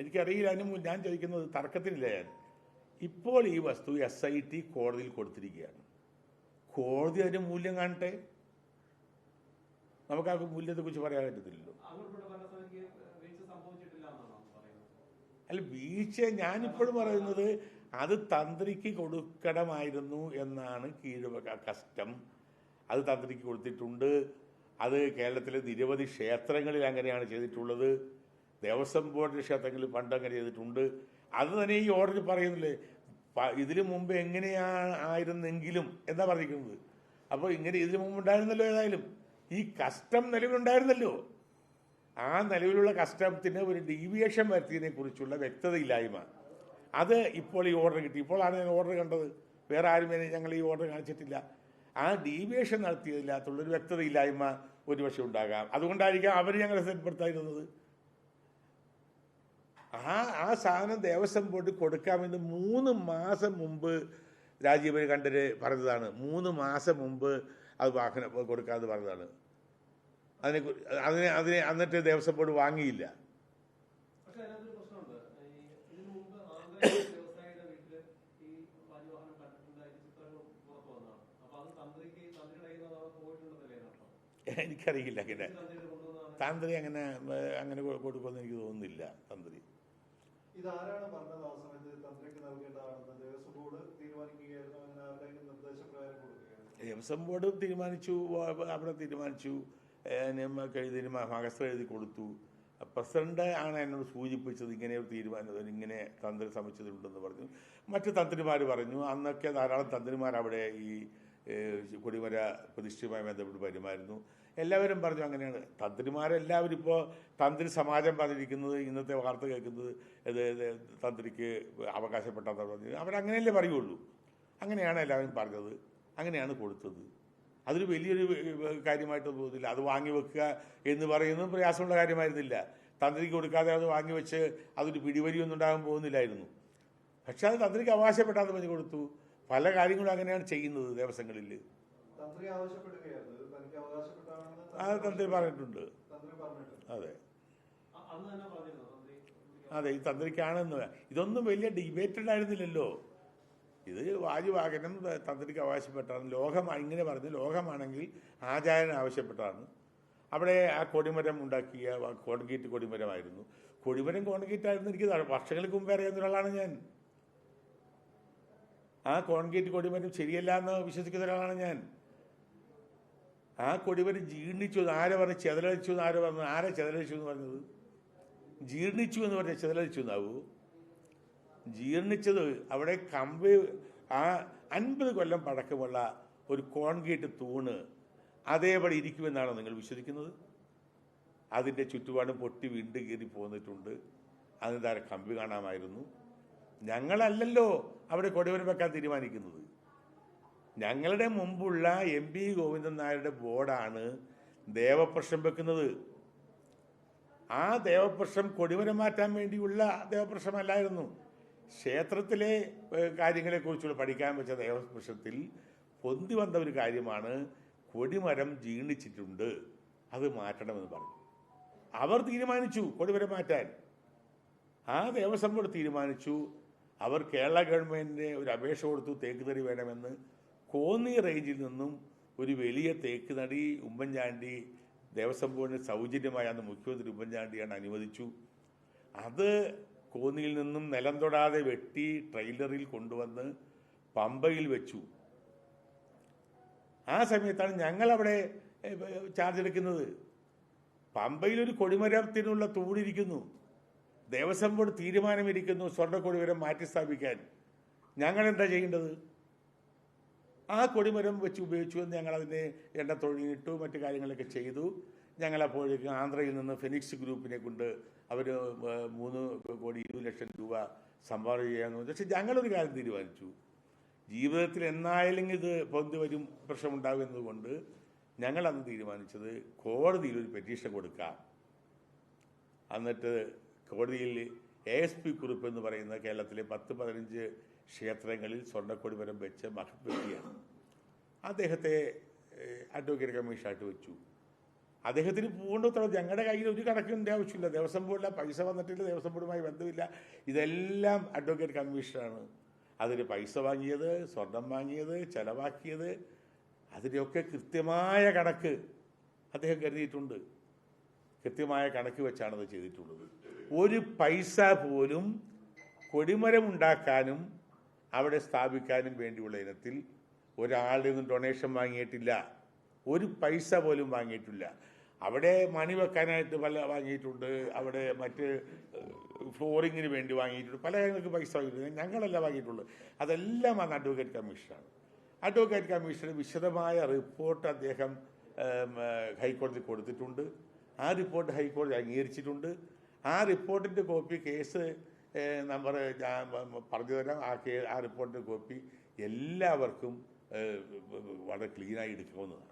എനിക്കറിയില്ല അതിന് മുമ്പ് ഞാൻ ചോദിക്കുന്നത് തർക്കത്തിനില്ല ഞാൻ. ഇപ്പോൾ ഈ വസ്തു എസ് ഐ ടി കോടതിയിൽ കൊടുത്തിരിക്കുകയാണ്. കോടതി അതിന് മൂല്യം കാണട്ടെ? നമുക്ക് ആ മൂല്യത്തെക്കുറിച്ച് പറയാൻ പറ്റത്തില്ലല്ലോ. അല്ല വീഴ്ച ഞാനിപ്പോഴും പറയുന്നത് അത് തന്ത്രിക്ക് കൊടുക്കണമായിരുന്നു എന്നാണ് കീഴ് കസ്റ്റം അത് തന്ത്രിക്ക് കൊടുത്തിട്ടുണ്ട്. അത് കേരളത്തിലെ നിരവധി ക്ഷേത്രങ്ങളിൽ അങ്ങനെയാണ് ചെയ്തിട്ടുള്ളത്. ദേവസ്വം ബോർഡ് ക്ഷേത്രങ്ങളിൽ പണ്ട് അങ്ങനെ ചെയ്തിട്ടുണ്ട്. അത് തന്നെ ഈ ഓർഡർ പറയുന്നില്ലേ? ഇതിനു മുമ്പ് എങ്ങനെയാണ് ആയിരുന്നെങ്കിലും എന്താ പറഞ്ഞിരിക്കുന്നത്? അപ്പോൾ ഇങ്ങനെ ഇതിനു മുമ്പ് ഉണ്ടായിരുന്നല്ലോ ഏതായാലും. ഈ കസ്റ്റം നിലവിലുണ്ടായിരുന്നല്ലോ. ആ നിലവിലുള്ള കസ്റ്റത്തിന് ഒരു ഡീവിയേഷൻ വരുത്തിയതിനെ കുറിച്ചുള്ള വ്യക്തതയില്ലായ്മ. അത് ഇപ്പോൾ ഈ ഓർഡർ കിട്ടി. ഇപ്പോഴാണ് ഞാൻ ഓർഡർ കണ്ടത്. വേറെ ആരും ഞങ്ങൾ ഈ ഓർഡർ കാണിച്ചിട്ടില്ല. ആ ഡീവിയേഷൻ നടത്തിയതിനകത്തുള്ളൊരു വ്യക്തതയില്ലായ്മ ഒരുപക്ഷെ ഉണ്ടാകാം. അതുകൊണ്ടായിരിക്കാം അവർ ഞങ്ങളെ സ്ഥലപ്പെടുത്തായിരുന്നത് ആ ആ സാധനം ദേവസ്വം ബോർഡ് കൊടുക്കാമെന്ന് മൂന്ന് മാസം മുമ്പ് രാജീവ് കണ്ടര് പറഞ്ഞതാണ്. മൂന്ന് മാസം മുമ്പ് അത് വാഹനം കൊടുക്കാമെന്ന് പറഞ്ഞതാണ്. അതിനെ അതിനെ അതിനെ എന്നിട്ട് ദേവസ്വം ബോർഡ് വാങ്ങിയില്ല. എനിക്കറിയില്ല അങ്ങനെ തന്ത്രി അങ്ങനെ അങ്ങനെ കൊടുക്കുമെന്ന് എനിക്ക് തോന്നുന്നില്ല തന്ത്രി. ഇതാരാണ് ആ സമയത്ത് തന്ത്രിക്ക് നൽകേണ്ടതാണെന്ന് ദേവസ്വം ബോർഡ് തീരുമാനിക്കുകയായിരുന്നു? അങ്ങനെ ആരുടെയെങ്കിലും നിർദ്ദേശപ്രകാരം കൊടുക്കുകയായിരുന്നു? ദേവസ്വം ബോർഡ് തീരുമാനിച്ചു അവിടെ തീരുമാനിച്ചു. എഴുതി മകസ്ഥ എഴുതി കൊടുത്തു. പ്രസിഡന്റ് ആണ് എന്നോട് സൂചിപ്പിച്ചത് ഇങ്ങനെ ഒരു തീരുമാനം ഇങ്ങനെ തന്ത്രി ശ്രമിച്ചതുണ്ടെന്ന് പറഞ്ഞു. മറ്റു തന്ത്രിമാർ പറഞ്ഞു അന്നൊക്കെ ധാരാളം തന്ത്രിമാർ അവിടെ ഈ കൊടിമര പ്രതിഷ്ഠയുമായി ബന്ധപ്പെട്ട് പെരുമാറുന്നു. എല്ലാവരും പറഞ്ഞു അങ്ങനെയാണ്. തന്ത്രിമാരെല്ലാവരും ഇപ്പോൾ തന്ത്രി സമാജം പറഞ്ഞിരിക്കുന്നത് ഇന്നത്തെ വാർത്ത കേൾക്കുന്നത് തന്ത്രിക്ക് അവകാശപ്പെട്ടതെന്ന് പറഞ്ഞു അവരങ്ങനെയല്ലേ പറയുള്ളൂ. അങ്ങനെയാണ് എല്ലാവരും പറഞ്ഞത്. അങ്ങനെയാണ് കൊടുത്തത്. അതൊരു വലിയൊരു കാര്യമായിട്ടൊന്നും കാര്യമായിട്ട് തോന്നുന്നില്ല. അത് വാങ്ങി വെക്കുക എന്ന് പറയുന്നതും പ്രയാസമുള്ള കാര്യമായിരുന്നില്ല. തന്ത്രിക്ക് കൊടുക്കാതെ അത് വാങ്ങി വെച്ച് അതൊരു പിടിവലിയൊന്നും ഉണ്ടാകാൻ പോകുന്നില്ലായിരുന്നു. പക്ഷെ അത് തന്ത്രിക്ക് അവകാശപ്പെട്ടാന്ന് പറഞ്ഞു കൊടുത്തു. പല കാര്യങ്ങളും അങ്ങനെയാണ് ചെയ്യുന്നത് ദേവസ്വങ്ങളിൽ. അത് തന്ത്രി പറഞ്ഞിട്ടുണ്ട്. അതെ. അതെ ഈ തന്ത്രിക്കാണെന്ന്. ഇതൊന്നും വലിയ ഡിബേറ്റഡ് ആയിരുന്നില്ലല്ലോ ഇത് വാജുവാകനം തന്ത്രിക്ക് അവകാശപ്പെട്ടാണ് ലോകം ഇങ്ങനെ പറഞ്ഞു. ലോകമാണെങ്കിൽ ആചാരൻ ആവശ്യപ്പെട്ടാണ്. അവിടെ ആ കൊടിമരം ഉണ്ടാക്കിയ കോൺക്രീറ്റ് കൊടിമരമായിരുന്നു. കൊടിമരം കോൺക്രീറ്റ് ആയിരുന്നു എനിക്ക് വർഷങ്ങൾക്ക് മുമ്പ് അറിയാവുന്ന ഒരാളാണ് ഞാൻ. ആ കോൺക്രീറ്റ് കൊടിമരം ശരിയല്ല എന്ന് വിശ്വസിക്കുന്ന ഒരാളാണ് ഞാൻ. ആ കൊടിമരം ജീർണിച്ചു ആരെ പറഞ്ഞു? ചെതലടിച്ചു എന്ന് ആരെ പറഞ്ഞു? ആരെ ചെതലടിച്ചു എന്ന് പറഞ്ഞത്? ജീർണിച്ചു എന്ന് പറഞ്ഞാൽ ചെതലടിച്ചു എന്നാവൂ? ജീർണിച്ചത് അവിടെ കമ്പ് ആ അൻപത് കൊല്ലം പഴക്കമുള്ള ഒരു കോൺക്രീറ്റ് തൂണ് അതേപടി ഇരിക്കുമെന്നാണോ നിങ്ങൾ വിശ്വസിക്കുന്നത്? അതിന്റെ ചുറ്റുപാടും പൊട്ടി വീണ്ടും കീറി പോന്നിട്ടുണ്ട്. അതിന് താരം കമ്പി കാണാമായിരുന്നു. ഞങ്ങളല്ലല്ലോ അവിടെ കൊടിവരം വെക്കാൻ തീരുമാനിക്കുന്നത്. ഞങ്ങളുടെ മുമ്പുള്ള എം പി ഗോവിന്ദൻ നായരുടെ ബോർഡാണ് ദേവപ്രശ്നം വെക്കുന്നത്. ആ ദേവപ്രശ്നം കൊടിവരം മാറ്റാൻ വേണ്ടിയുള്ള ദേവപ്രശ്നമല്ലായിരുന്നു. ക്ഷേത്രത്തിലെ കാര്യങ്ങളെ കാര്യങ്ങളെക്കുറിച്ചുള്ള പഠിക്കാൻ വെച്ച ദേവപ്രശ്നത്തിൽ പൊന്തി വന്ന ഒരു കാര്യമാണ് കൊടിമരം ജീർണിച്ചിട്ടുണ്ട് അത് മാറ്റണമെന്ന് പറഞ്ഞു. അവർ തീരുമാനിച്ചു കൊടിമരം മാറ്റാൻ. ആ ദേവസ്വം ബോർഡ് തീരുമാനിച്ചു. അവർ കേരള ഗവൺമെന്റിന് ഒരു അപേക്ഷ കൊടുത്തു തേക്ക് തടി വേണമെന്ന്. കോന്നി റേഞ്ചിൽ നിന്നും ഒരു വലിയ തേക്ക് നടി ഉമ്മൻചാണ്ടി ദേവസ്വം ബോർഡിന് സൗജന്യമായി അന്ന് മുഖ്യമന്ത്രി ഉമ്മൻചാണ്ടിയാണ് അനുവദിച്ചു. അത് കോന്നിയിൽ നിന്നും നിലം തൊടാതെ വെട്ടി ട്രെയിലറിൽ കൊണ്ടുവന്ന് പമ്പയിൽ വെച്ചു. ആ സമയത്താണ് ഞങ്ങൾ അവിടെ ചാർജ് എടുക്കുന്നത്. പമ്പയിൽ ഒരു കൊടിമരത്തിനുള്ള തൂണിരിക്കുന്നു. ദേവസ്വം ബോർഡ് തീരുമാനമിരിക്കുന്നു. സ്വർണ കൊടിമരം മാറ്റി സ്ഥാപിക്കാൻ. ഞങ്ങൾ എന്താ ചെയ്യേണ്ടത്? ആ കൊടിമരം വെച്ച് ഉപയോഗിച്ചു എന്ന് ഞങ്ങൾ അതിനെ എണ്ണ തൊഴിലിട്ടു മറ്റു കാര്യങ്ങളൊക്കെ ചെയ്തു. ഞങ്ങൾ അപ്പോഴേക്കും ആന്ധ്രയിൽ നിന്ന് ഫെനിക്സ് ഗ്രൂപ്പിനെ കൊണ്ട് അവർ മൂന്ന് കോടി ഇരുപത് ലക്ഷം രൂപ സംഭാവന ചെയ്യാമെന്ന് പറഞ്ഞു. പക്ഷെ ഞങ്ങളൊരു കാര്യം തീരുമാനിച്ചു. ജീവിതത്തിൽ എന്നായാലും ഇത് പൊന്തി വരും പ്രശ്നമുണ്ടാകും എന്നതുകൊണ്ട് ഞങ്ങൾ അന്ന് തീരുമാനിച്ചത് കോടതിയിൽ ഒരു പെറ്റീഷൻ കൊടുക്കാം. എന്നിട്ട് കോടതിയിൽ എ എസ് പി കുറിപ്പ് എന്ന് പറയുന്ന കേരളത്തിലെ പത്ത് പതിനഞ്ച് ക്ഷേത്രങ്ങളിൽ സ്വർണക്കൊടിമരം വെച്ച മഹത് വ്യക്തിയാണ്. അദ്ദേഹത്തെ അഡ്വക്കേറ്റ് കമ്മീഷനായിട്ട് വെച്ചു. അദ്ദേഹത്തിന് പോകേണ്ടത്തോളം ഞങ്ങളുടെ കയ്യിൽ ഒരു കണക്കിന്റെ ആവശ്യമില്ല. ദേവസ്വം ബോർഡില്ല പൈസ വന്നിട്ടില്ല ദേവസ്വം ബോർഡുമായി ബന്ധമില്ല. ഇതെല്ലാം അഡ്വക്കേറ്റ് കമ്മീഷനാണ്. അതിന് പൈസ വാങ്ങിയത് സ്വർണം വാങ്ങിയത് ചെലവാക്കിയത് അതിന്റെയൊക്കെ കൃത്യമായ കണക്ക് അദ്ദേഹം കരുതിയിട്ടുണ്ട്. കൃത്യമായ കണക്ക് വെച്ചാണ് അത് ചെയ്തിട്ടുള്ളത്. ഒരു പൈസ പോലും കൊടിമരം ഉണ്ടാക്കാനും അവിടെ സ്ഥാപിക്കാനും വേണ്ടിയുള്ള ഇനത്തിൽ ഒരാളുടെ നിന്നും ഡൊണേഷൻ വാങ്ങിയിട്ടില്ല. ഒരു പൈസ പോലും വാങ്ങിയിട്ടില്ല. അവിടെ മണി വെക്കാനായിട്ട് പല വാങ്ങിയിട്ടുണ്ട്. അവിടെ മറ്റ് ഫ്ലോറിങ്ങിന് വേണ്ടി വാങ്ങിയിട്ടുണ്ട്. പല കാര്യങ്ങൾക്ക് പൈസ വാങ്ങിയിട്ടുണ്ട്. ഞങ്ങളല്ല വാങ്ങിയിട്ടുള്ളൂ അതെല്ലാം ആണ്. അഡ്വക്കേറ്റ് കമ്മീഷനാണ് അഡ്വക്കേറ്റ് കമ്മീഷന് വിശദമായ റിപ്പോർട്ട് അദ്ദേഹം ഹൈക്കോടതി കൊടുത്തിട്ടുണ്ട്. ആ റിപ്പോർട്ട് ഹൈക്കോടതി അംഗീകരിച്ചിട്ടുണ്ട്. ആ റിപ്പോർട്ടിന്റെ കോപ്പി കേസ് നമ്പർ ഞാൻ പറഞ്ഞു തരാം ആ കേ ആ റിപ്പോർട്ടിന്റെ കോപ്പി എല്ലാവർക്കും വളരെ ക്ലീനായി എടുക്കാവുന്നതാണ്.